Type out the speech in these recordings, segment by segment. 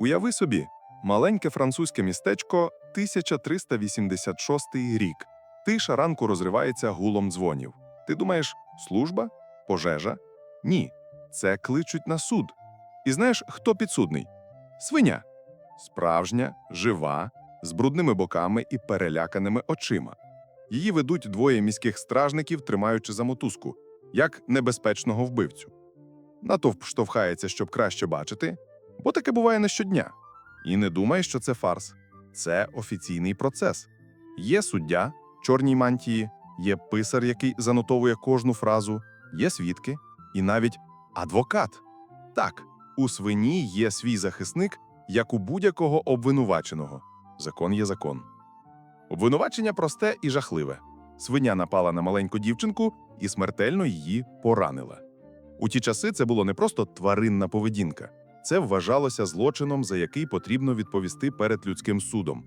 Уяви собі, маленьке французьке містечко 1386 рік. Тиша ранку розривається гулом дзвонів. Ти думаєш, служба? Пожежа? Ні, це кличуть на суд. І знаєш, хто підсудний? Свиня. Справжня, жива, з брудними боками і переляканими очима. Її ведуть двоє міських стражників, тримаючи за мотузку, як небезпечного вбивцю. Натовп штовхається, щоб краще бачити, бо таке буває не щодня. І не думай, що це фарс. Це офіційний процес. Є суддя, чорній мантії, є писар, який занотовує кожну фразу, є свідки і навіть адвокат. Так, у свині є свій захисник, як у будь-якого обвинуваченого. Закон є закон. Обвинувачення просте і жахливе. Свиня напала на маленьку дівчинку і смертельно її поранила. У ті часи це було не просто тваринна поведінка, це вважалося злочином, за який потрібно відповісти перед людським судом.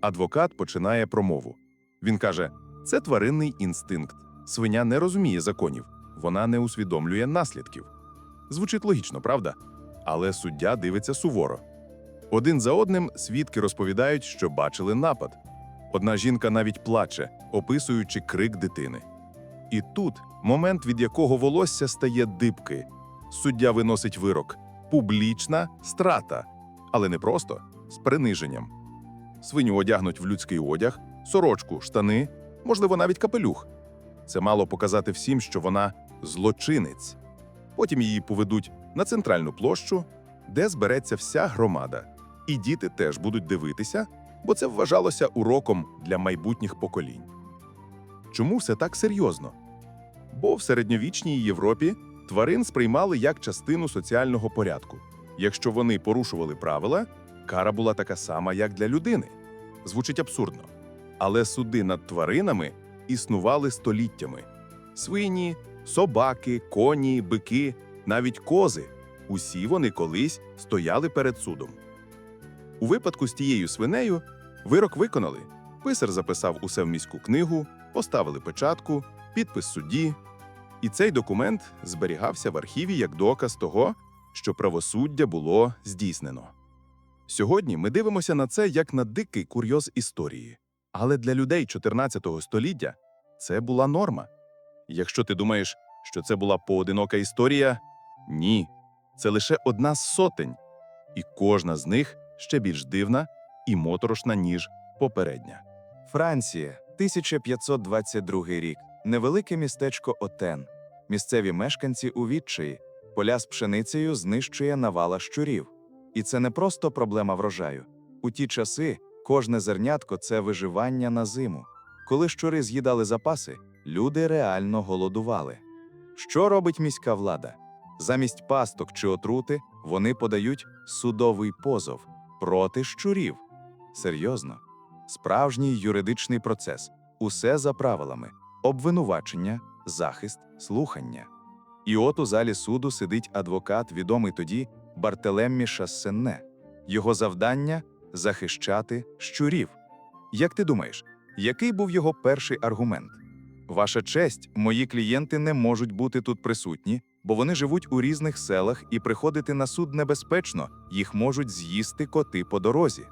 Адвокат починає промову. Він каже: це тваринний інстинкт. Свиня не розуміє законів, вона не усвідомлює наслідків. Звучить логічно, правда? Але суддя дивиться суворо. Один за одним свідки розповідають, що бачили напад. Одна жінка навіть плаче, описуючи крик дитини. І тут момент, від якого волосся стає дибки. Суддя виносить вирок публічна страта, але не просто з приниженням. Свиню одягнуть в людський одяг, сорочку, штани, можливо, навіть капелюх. Це мало показати всім, що вона злочинець. Потім її поведуть на центральну площу, де збереться вся громада. І діти теж будуть дивитися, бо це вважалося уроком для майбутніх поколінь. Чому все так серйозно? Бо в середньовічній Європі тварин сприймали як частину соціального порядку. Якщо вони порушували правила, кара була така сама, як для людини. Звучить абсурдно. Але суди над тваринами існували століттями: свині, собаки, коні, бики, навіть кози усі вони колись стояли перед судом. У випадку з тією свинею вирок виконали. Писар записав усе в міську книгу, поставили печатку, підпис судді. І цей документ зберігався в архіві як доказ того, що правосуддя було здійснено. Сьогодні ми дивимося на це як на дикий курйоз історії. Але для людей 14 століття це була норма. Якщо ти думаєш, що це була поодинока історія, ні, це лише одна з сотень, і кожна з них ще більш дивна і моторошна, ніж попередня. Франція, 1522 рік. Невелике містечко Отен. Місцеві мешканці у відчаї. Поля з пшеницею знищує навала щурів. І це не просто проблема врожаю. У ті часи кожне зернятко це виживання на зиму. Коли щури з'їдали запаси, люди реально голодували. Що робить міська влада? Замість пасток чи отрути вони подають судовий позов проти щурів. Серйозно, справжній юридичний процес. Усе за правилами: обвинувачення, захист, слухання. І от у залі суду сидить адвокат, відомий тоді Бартелеммі Шассене. Його завдання захищати щурів. Як ти думаєш, який був його перший аргумент? Ваша честь, мої клієнти не можуть бути тут присутні, бо вони живуть у різних селах і приходити на суд небезпечно, їх можуть з'їсти коти по дорозі.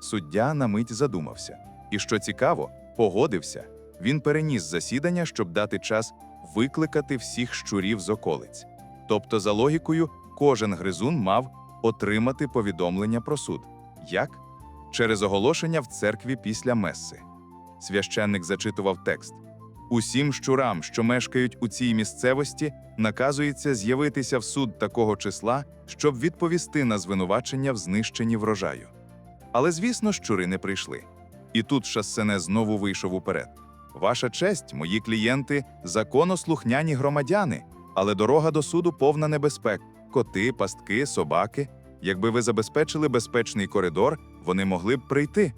Суддя на мить задумався. І що цікаво, погодився. Він переніс засідання, щоб дати час викликати всіх щурів з околиць. Тобто, за логікою, кожен гризун мав отримати повідомлення про суд. Як? Через оголошення в церкві після месси. Священник зачитував текст. Усім щурам, що мешкають у цій місцевості, наказується з'явитися в суд такого числа, щоб відповісти на звинувачення в знищенні врожаю. Але, звісно, щури не прийшли. І тут шассене знову вийшов уперед. Ваша честь, мої клієнти, законослухняні громадяни, але дорога до суду повна небезпек: коти, пастки, собаки. Якби ви забезпечили безпечний коридор, вони могли б прийти.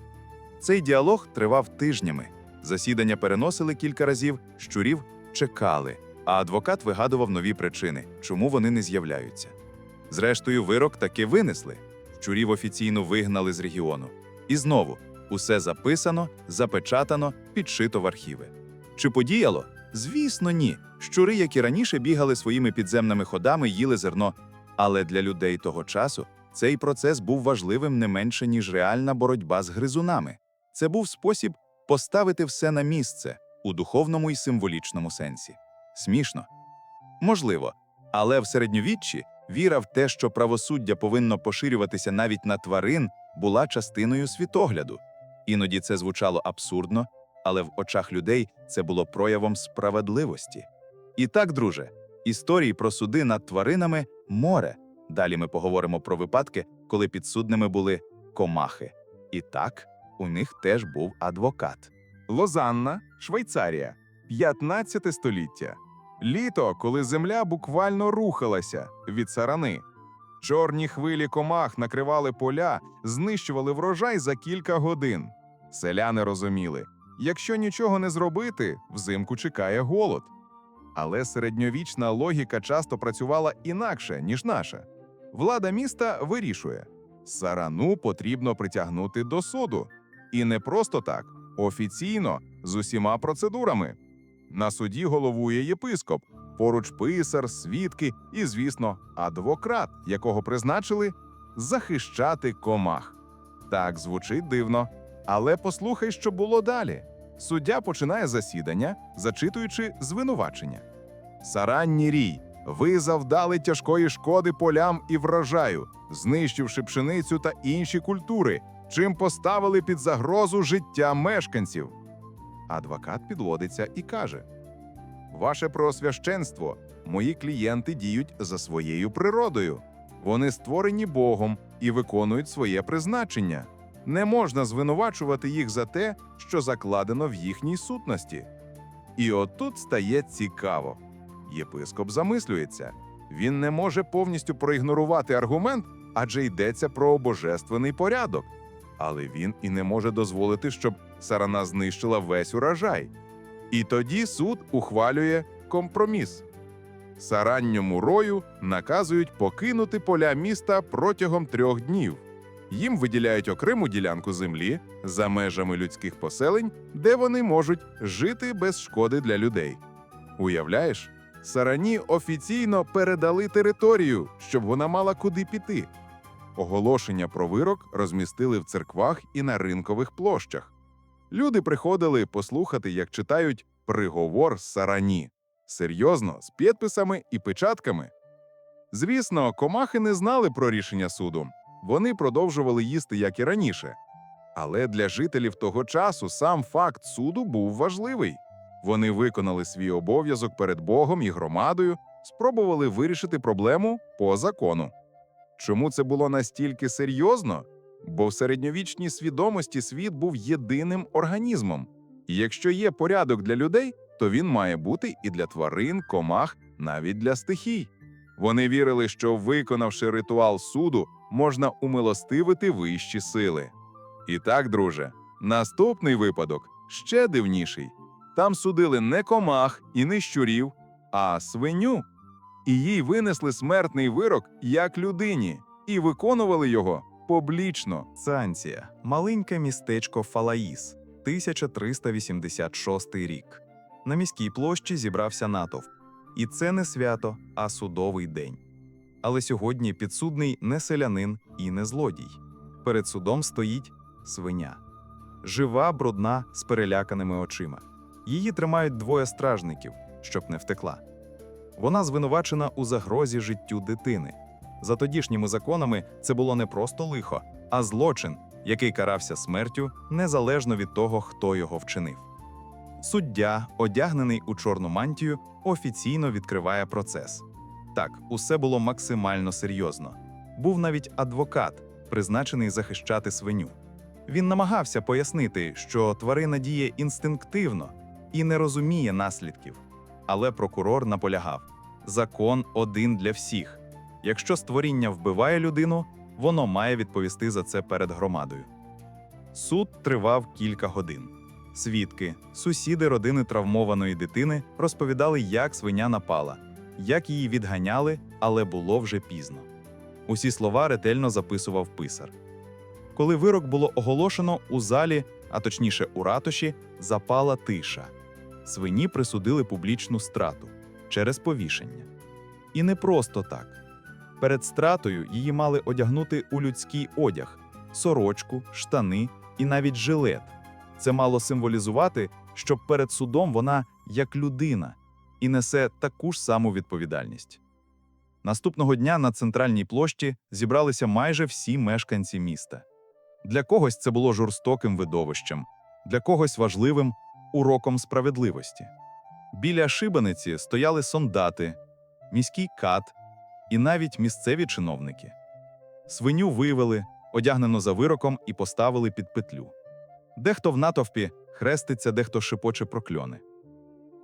Цей діалог тривав тижнями. Засідання переносили кілька разів, щурів чекали, а адвокат вигадував нові причини, чому вони не з'являються. Зрештою, вирок таки винесли. Щурів офіційно вигнали з регіону. І знову усе записано, запечатано, підшито в архіви. Чи подіяло? Звісно, ні. Щури, як і раніше, бігали своїми підземними ходами, їли зерно. Але для людей того часу Цей процес був важливим не менше, ніж реальна боротьба з гризунами. Це був спосіб поставити все на місце у духовному і символічному сенсі. Смішно? Можливо, але в середньовіччі віра в те, що правосуддя повинно поширюватися навіть на тварин, була частиною світогляду. Іноді це звучало абсурдно, але в очах людей це було проявом справедливості. І так, друже, історії про суди над тваринами море. Далі ми поговоримо про випадки, коли підсудними були комахи. І так, у них теж був адвокат. Лозанна, Швейцарія, 15 століття. Літо, коли земля буквально рухалася від сарани. Чорні хвилі комах накривали поля, знищували врожай за кілька годин. Селяни розуміли, якщо нічого не зробити, взимку чекає голод. Але середньовічна логіка часто працювала інакше, ніж наша. Влада міста вирішує: сарану потрібно притягнути до суду. І не просто так, офіційно, з усіма процедурами. На суді головує єпископ, поруч писар, свідки і, звісно, адвокат, якого призначили захищати комах. Так звучить дивно, але послухай, що було далі. Суддя починає засідання, зачитуючи звинувачення. Саранні рій, ви завдали тяжкої шкоди полям і врожаю, знищивши пшеницю та інші культури, чим поставили під загрозу життя мешканців. Адвокат підводиться і каже: Ваше преосвященство, мої клієнти діють за своєю природою. Вони створені Богом і виконують своє призначення. Не можна звинувачувати їх за те, що закладено в їхній сутності. І отут стає цікаво. Єпископ замислюється. Він не може повністю проігнорувати аргумент, адже йдеться про божественний порядок. Але він і не може дозволити, щоб сарана знищила весь урожай. І тоді суд ухвалює компроміс. Саранньому рою наказують покинути поля міста протягом трьох днів. Їм виділяють окрему ділянку землі за межами людських поселень, де вони можуть жити без шкоди для людей. Уявляєш, сарані офіційно передали територію, щоб вона мала куди піти. Оголошення про вирок розмістили в церквах і на ринкових площах. Люди приходили послухати, як читають приговор сарані. Серйозно, з підписами і печатками. Звісно, комахи не знали про рішення суду. Вони продовжували їсти, як і раніше. Але для жителів того часу сам факт суду був важливий. Вони виконали свій обов'язок перед Богом і громадою, спробували вирішити проблему по закону. Чому це було настільки серйозно? Бо в середньовічній свідомості світ був єдиним організмом. І якщо є порядок для людей, то він має бути і для тварин, комах, навіть для стихій. Вони вірили, що, виконавши ритуал суду, можна умилостивити вищі сили. І так, друже, наступний випадок ще дивніший. Там судили не комах і не щурів, а свиню. І їй винесли смертний вирок як людині, і виконували його публічно. Санція, маленьке містечко Фалаїс, 1386 рік. На міській площі зібрався натовп. І це не свято, а судовий день. Але сьогодні підсудний не селянин і не злодій. Перед судом стоїть свиня. Жива, брудна, з переляканими очима. Її тримають двоє стражників, щоб не втекла. Вона звинувачена у загрозі життю дитини. За тодішніми законами це було не просто лихо, а злочин, який карався смертю незалежно від того, хто його вчинив. Суддя, одягнений у чорну мантію, офіційно відкриває процес. Так, усе було максимально серйозно. Був навіть адвокат, призначений захищати свиню. Він намагався пояснити, що тварина діє інстинктивно і не розуміє наслідків. Але прокурор наполягав: закон один для всіх. Якщо створіння вбиває людину, воно має відповісти за це перед громадою. Суд тривав кілька годин. Свідки, сусіди родини травмованої дитини розповідали, як свиня напала, як її відганяли, але було вже пізно. Усі слова ретельно записував писар. Коли вирок було оголошено у залі, а точніше у ратуші, запала тиша. Свині присудили публічну страту через повішення. І не просто так. Перед стратою її мали одягнути у людський одяг сорочку, штани і навіть жилет. Це мало символізувати, що перед судом вона як людина і несе таку ж саму відповідальність. Наступного дня на центральній площі зібралися майже всі мешканці міста. Для когось це було жорстоким видовищем, для когось важливим уроком справедливості. Біля шибаниці стояли сондати, міський кат і навіть місцеві чиновники. Свиню вивели, одягнено за вироком, і поставили під петлю. Дехто в натовпі хреститься, дехто шепоче прокльони.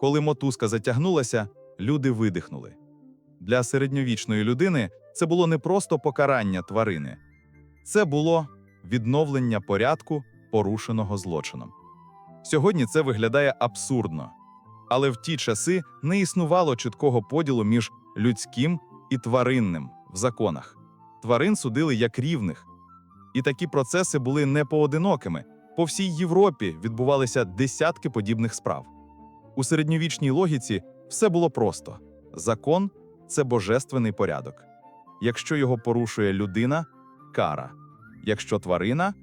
Коли мотузка затягнулася, люди видихнули. Для середньовічної людини це було не просто покарання тварини, це було відновлення порядку, порушеного злочином. Сьогодні це виглядає абсурдно, але в ті часи не існувало чіткого поділу між людським і тваринним в законах. Тварин судили як рівних. І такі процеси були не поодинокими. По всій Європі відбувалися десятки подібних справ. У середньовічній логіці все було просто: закон це божественний порядок. Якщо його порушує людина кара. Якщо тварина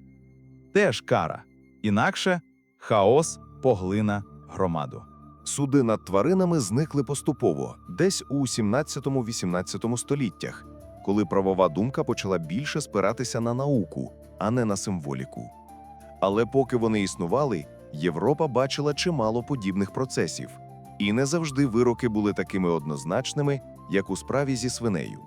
теж кара. Інакше хаос поглина громаду. Суди над тваринами зникли поступово, десь у 17-18 століттях, коли правова думка почала більше спиратися на науку, а не на символіку. Але поки вони існували, Європа бачила чимало подібних процесів, і не завжди вироки були такими однозначними, як у справі зі свинею.